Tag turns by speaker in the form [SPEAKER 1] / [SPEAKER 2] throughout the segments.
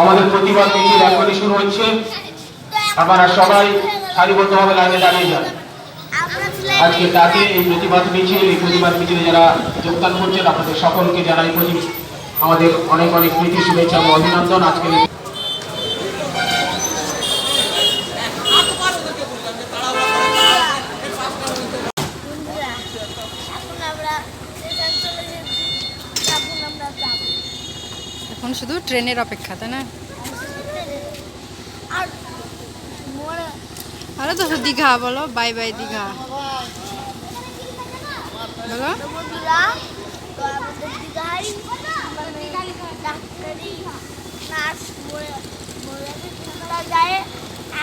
[SPEAKER 1] আমাদের
[SPEAKER 2] প্রতিবাদ মিছিল এখনই শুরু হচ্ছে। আপনারা সবাই সারিবদ্ধভাবে লাইনে দাঁড়িয়ে যান। আজকে তাকে এই প্রতিবাদ মিছিল, এই প্রতিবাদ মিছিলে যারা যোগদান করছেন, আপনাদের সকলকে জানাই বলি আমাদের অনেক অনেক প্রীতি, শুভেচ্ছা এবং অভিনন্দন। আজকে এই
[SPEAKER 1] বন্ধুরা এখন আমরা স্টেশন চলে যেতে এখন আমরা যাব
[SPEAKER 3] এখন শুধু ট্রেনের অপেক্ষা, তাই না?
[SPEAKER 1] আর
[SPEAKER 3] তো দীঘা, বলো বাই বাই দীঘা। বলো।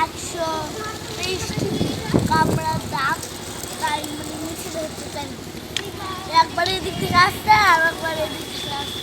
[SPEAKER 1] একশো কামড়ার দাম তাই মানে মিছিল হচ্ছে একবার এদিক থেকে আসতে আর একবার এদিক থেকে আসতে।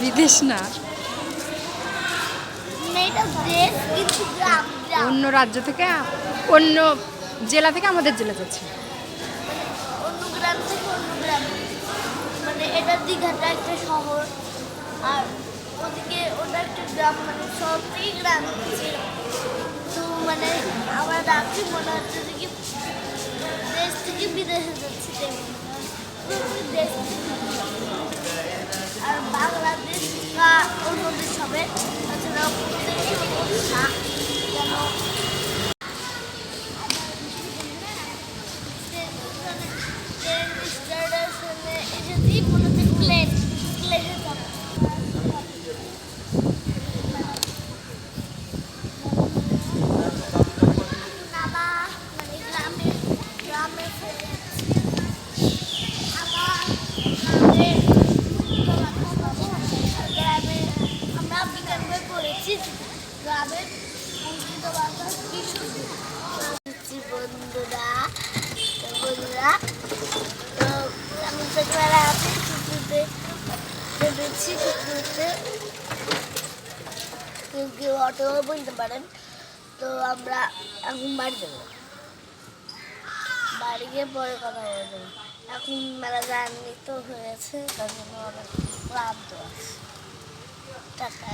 [SPEAKER 1] বিদেশ
[SPEAKER 3] না? অন্য রাজ্য থেকে অন্য জেলা থেকে আমাদের জেলা যাচ্ছে।
[SPEAKER 1] অন্য গ্রাম থেকে অন্য গ্রাম। মানে এটা দীঘাটা একটা শহর আর ওদিকে ওটা একটা গ্রাম মানে সবই গ্রাম তো মানে আমার রাখি মনে হচ্ছে যে কি দেশ থেকে বিদেশে যাচ্ছি। তেমন দেশ থেকে বিদেশে। আর বাংলাদেশ বা অন্য দেশ হবে তাছাড়া গ্রামের সুন্দর বন্ধুরা বন্ধুরা, তো আমি ছোটবেলা আছি কেউ কেউ অটো বলতে পারেন। তো আমরা এখন বাড়ি যাব। বাড়ি গিয়ে পরে কথা বলব। এখন মেলা জার্নি তো হয়েছে, তার জন্য অনেক ক্লান্ত আছে। টাকা